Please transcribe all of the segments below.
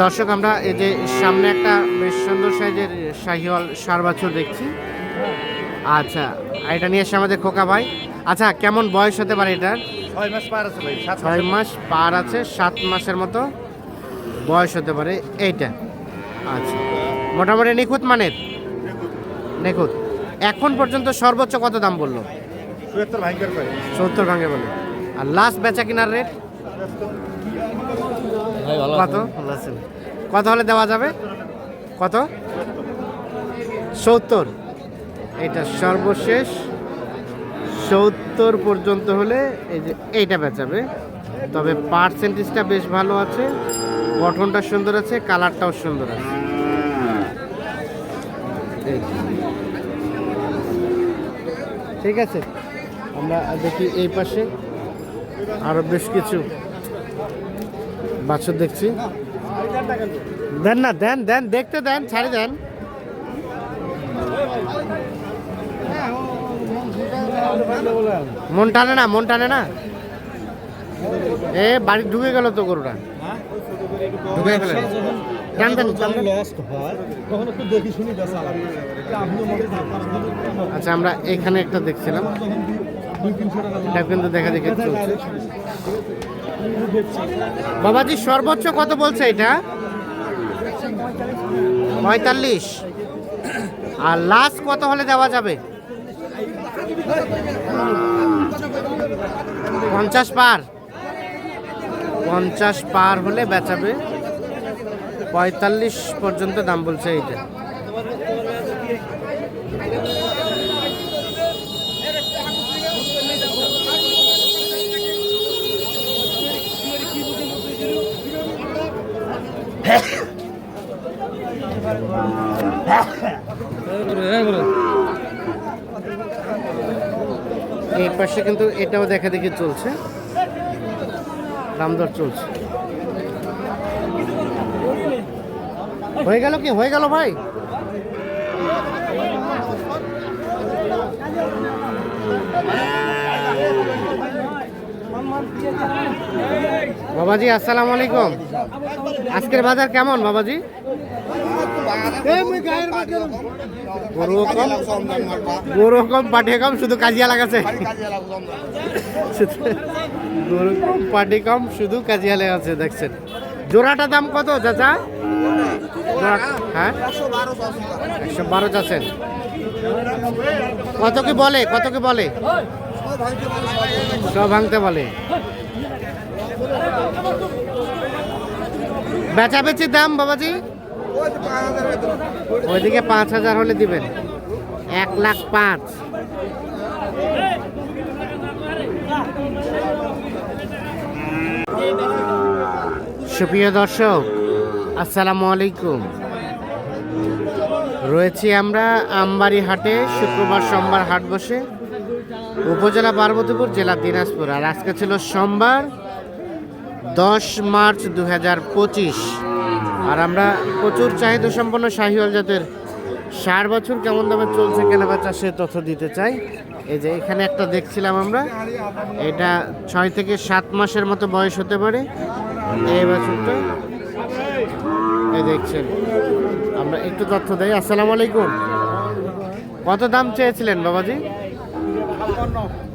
দর্শক আমরা এই যে সামনে একটা বেশ সুন্দর সাইজের শাহিওয়াল সার বাছুর দেখছি। আচ্ছা এটা নিয়ে এসে আমাদের খোকা ভাই। আচ্ছা কেমন বয়স হতে পারে এটার? ছয় মাস পার আছে ভাই ছয় মাস পার আছে সাত মাসের মতো বয়স হতে পারে এইটা। আচ্ছা মোটামুটি নিখুঁত মানের? নিখুঁত। এখন পর্যন্ত সর্বোচ্চ কত দাম বলল? চুয়াত্তর ভাঙ্গের করে সত্তর ভাঙে বলে আর লাস্ট বেচা কিনার রেট কত? ভালো আছেন। কত হলে দেওয়া যাবে? কত? সত্তর। এটা সর্বশেষ। সত্তর পর্যন্ত হলে এই যে এইটা বেচাবে। তবে পার্সেন্টেজটা বেশ ভালো আছে। গঠনটা সুন্দর আছে কালারটাও সুন্দর আছে। ঠিক আছে। আমরা দেখি এই পাশে আরও বেশ কিছু বাছুর দেখছি। দেন না দেন দেন দেখতে দেন ছাড়ে দেন। মন টানে না মন টানে না। এ বাড়ি ঢুকে গেল তো গরুটা। ঢুকে গেল। আচ্ছা আমরা এখানে একটা দেখছিলাম। এটা কিন্তু দেখা দেখে চলছে। বাবাজি, সর্বোচ্চ কত বলছে এটা? পঁয়তাল্লিশ। আর লাস্ট কত হলে দেওয়া যাবে? পঞ্চাশ পার। পঞ্চাশ পার হলে বেচাবে। পঁয়তাল্লিশ পর্যন্ত দাম বলছে এইটা। পাশে কিন্তু এটাও দেখা দেখি চলছে। দাম দর চলছে। হয়ে গেল কি? হয়ে গেল ভাই? বাবাজি, আসসালামু আলাইকুম। আজকের বাজার কেমন বাবাজি? গরু কম গরু শুধু কাজিয়া লাগাছে। গরু কম শুধু কাজিয়া লাগাছে, দেখছেন। জোড়াটা দাম কত, চাচা? হ্যাঁ? একশো বারো চাচ্ছেন কত কি বলে, কত কি বলে? সব ভাঙতে বলে। বেচা বেচির দাম, বাবাজি? ওইদিকে পাঁচ হাজার হলে দিবেন। এক লাখ পাঁচ। সুপ্রিয় দর্শক, আসসালামু আলাইকুম। রয়েছি আমরা আমবাড়ি হাটে, শুক্রবার সোমবার হাট বসে, উপজেলা পার্বতীপুর, জেলা দিনাজপুর। আর আজকে ছিল সোমবার, দশ মার্চ দু হাজার পঁচিশ। আর আমরা প্রচুর চাহিদা সম্পন্ন শাহিওয়াল জাতের ষাট বছর কেমন দামে চলছে কেনাবেচা সে তথ্য দিতে চাই। এই যে এখানে একটা দেখছিলাম আমরা, এটা ছয় থেকে সাত মাসের মতো বয়স হতে পারে। এই বছরটা এই দেখছেন। আমরা একটু তথ্য দেই। আসসালামু আলাইকুম। কত দাম চেয়েছিলেন বাবাজি?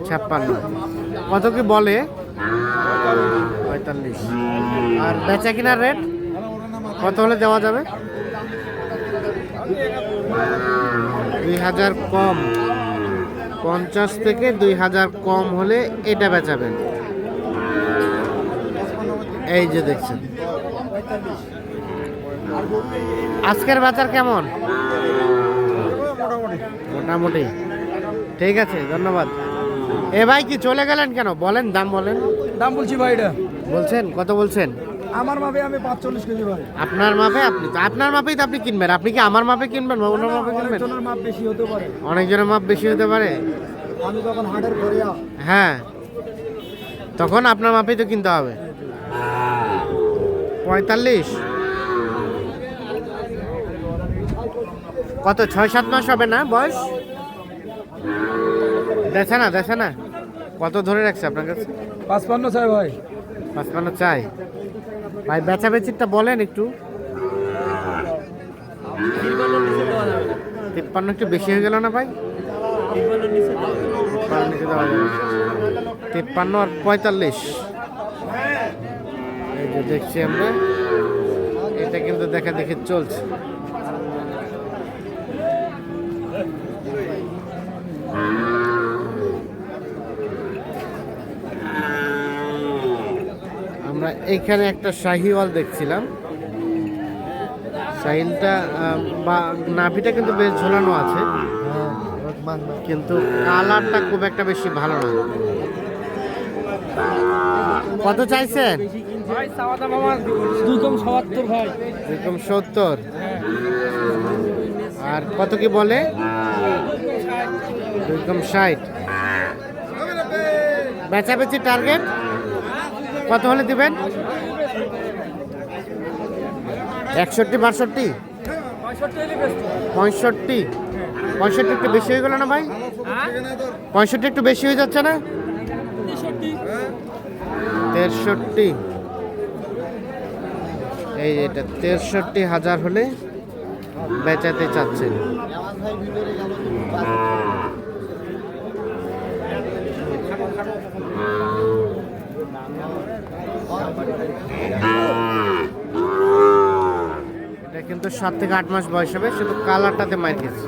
ছাপ্পান্ন। কত কি বলে? পঁয়তাল্লিশ। আর বেচা কিনার রেট? কত হলে দেওয়া যাবে? দুই হাজার কম। পঞ্চাশ থেকে দুই হাজার কম হলে এটা বেচাবেন। এই যে দেখছেন। আজকের বাজার কেমন? মোটামুটি। ঠিক আছে ধন্যবাদ। এ ভাই কি চলে গেলেন কেন? বলেন দাম বলেন। দাম বলছি ভাই এটা। বলছেন কত বলছেন? আমার মাপে আমি পাঁচচল্লিশ কেজি ভাই। আপনার মাপে আপনি তো আপনার মাপেই তো আপনি কিনবেন। আপনি কি আমার মাপে কিনবেন বা মাপে কিনবেন? অনেকজনের মাপ বেশি হতে পারে। অনেকজনের মাপ বেশি হতে পারে? আমি তখন হাটের ঘরিয়া হ্যাঁ। তখন আপনার মাপেই তো কিনতে হবে। পঁয়তাল্লিশ? কত ছয় সাত মাস হবে না বয়স? দেখে না দেখে না। কত ধরে রাখছে আপনার কাছে? পাঁচপান্ন চাই ভাই। পাঁচপান্ন চাই। ভাই বেচিটা বলেন একটু। তিপ্পান্ন একটু বেশি হয়ে গেল না ভাই? তিপ্পান্ন আর পঁয়তাল্লিশ। দেখছি আমরা, এটা কিন্তু দেখা দেখে চলছে। এইখানে একটা শাহিওয়াল দেখছিলাম। শাহিলটা বা নাভিটা কিন্তু বেশ ঝোলানো আছে। কিন্তু কালারটা খুব একটা বেশি ভালো না। কত চাইছেন? সত্তর আর কত কি বলে? এরকম ষাট। বেচাবেচি টার্গেট কত হলে দিবেন? একষট্টি, বাষট্টি? পঁয়ষট্টি। পঁয়ষট্টি একটু বেশি হয়ে গেল না ভাই? পঁয়ষট্টি একটু বেশি হয়ে যাচ্ছে না? তেষট্টি। এই এটা, তেষট্টি হাজার হলে বেচাতে চাচ্ছেন। এটা কিন্তু সাত থেকে আট মাস বয়স হবে, শুধু কালারটাতে মার খেয়েছে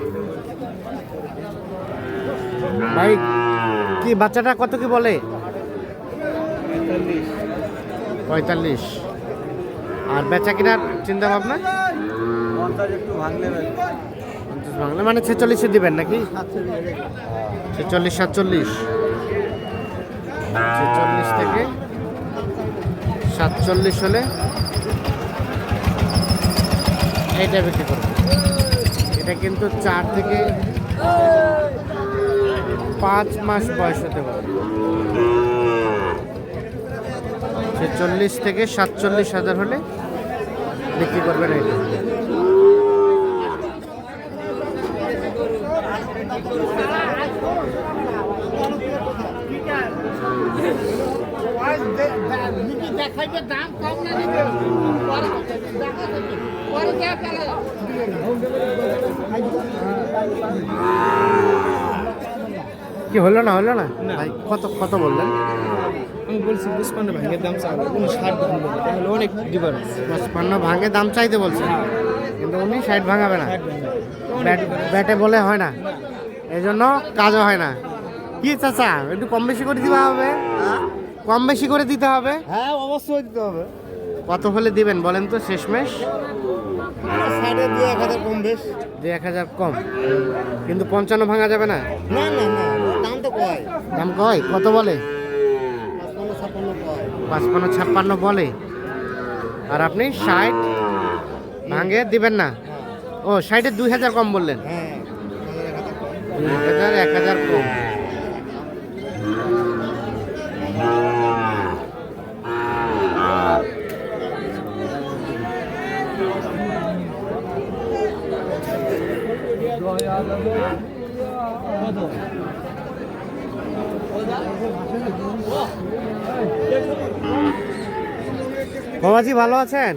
ভাই, কি বাচ্চাটা কত কি বলে? পঁয়তাল্লিশ। আর বেচা কিনার চিন্তা ভাবনা? বাংলা মানে ছেচল্লিশে দিবেন নাকি? ছেচল্লিশ সাতচল্লিশ। ছেচল্লিশ থেকে সাতচল্লিশ হলে এটা বিক্রি করব। এটা কিন্তু চার থেকে পাঁচ মাস বয়স হতে পারে। ছেচল্লিশ থেকে সাতচল্লিশ হাজার হলে বিক্রি করবেন এটা কি হলো না হলো না? ভাই কত কত বললেন? আমি বলছি পুষ্পান্ন ভাঙের দাম চাওয়া কোনো ষাট ভাঙবে তাহলে অনেক ডিফারেন্স পঁচপান্ন ভাঙে দাম চাইতে বলছে কিন্তু উনি ষাট ভাঙাবে না। ব্যাট ব্যাটে বলে হয় না। এই জন্য কাজও হয় না। কি চাচা একটু কম বেশি করে দিতে হবে? কম বেশি করে দিতে হবে? হ্যাঁ অবশ্যই দিতে হবে। কত হলে দিবেন বলেন তো শেষমেশ? এক হাজার কম বেশ। এক হাজার কম। কিন্তু পঞ্চান্ন ভাঙা যাবে না? না না না দাম তো কয়? দাম কয়? কত বলে? পাঁচপান্ন ছাপ্পান্ন বলে। আর আপনি ষাট ভাঙে দিবেন না? ও ষাটে দুই হাজার কম বললেন। হ্যাঁ দুই হাজার এক হাজার কম। বাবাজি ভালো আছেন?